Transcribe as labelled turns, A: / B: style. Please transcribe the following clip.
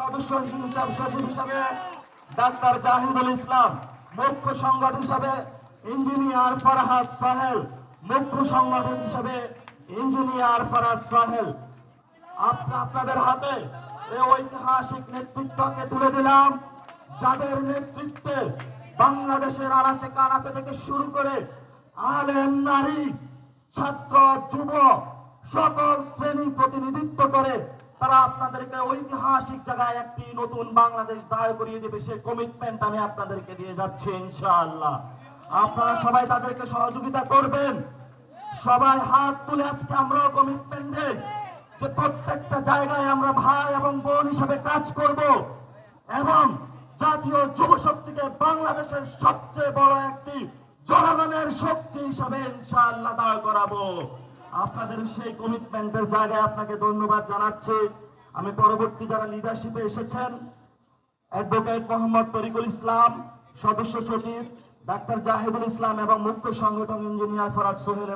A: সদস্য সচিব হিসাবে ডাক্তার জাহিদুল ইসলাম, মুখ্য হিসাবে ইঞ্জিনিয়ার সাহেল, মুখ্য সংগঠক হিসাবে ইঞ্জিনিয়ার সাহেল। আপনাদের হাতে এই ঐতিহাসিক নেতৃত্বকে তুলে দিলাম। যাদের নেতৃত্বে বাংলাদেশের আনাচে কানাচে থেকে শুরু করে আলেম, নারী, ছাত্র, যুব, সকল শ্রেণি প্রতিনিধিত্ব করে তারা আপনাদেরকে ঐতিহাসিক জায়গায় একটি নতুন বাংলাদেশ দাঁড় করিয়ে দেবে, সে কমিটমেন্ট আমি আপনাদেরকে দিয়ে যাচ্ছি ইনশাআল্লাহ। আপনারা সবাই তাদেরকে সহযোগিতা করবেন। সবাই হাত তুলে আজকে আমরাও কমিটমেন্ট দেই যে প্রত্যেকটা জায়গায় আমরা ভাই এবং বোন হিসাবে কাজ করব এবং জাতীয় যুব শক্তিকে বাংলাদেশের সবচেয়ে বড় একটি জনগণের শক্তি হিসাবে ইনশাআল্লাহ দাঁড় করাবো। আপনাদের সেই কমিটমেন্টের জায়গায় আপনাকে ধন্যবাদ জানাচ্ছি। আমি পরবর্তী যারা লিডারশিপে এসেছেন অ্যাডভোকেট মোহাম্মদ তরিকুল ইসলাম, সদস্য সচিব ডাক্তার জাহেদুল ইসলাম এবং মুখ্য সংগঠন ইঞ্জিনিয়ার ফরাজ সোহেল।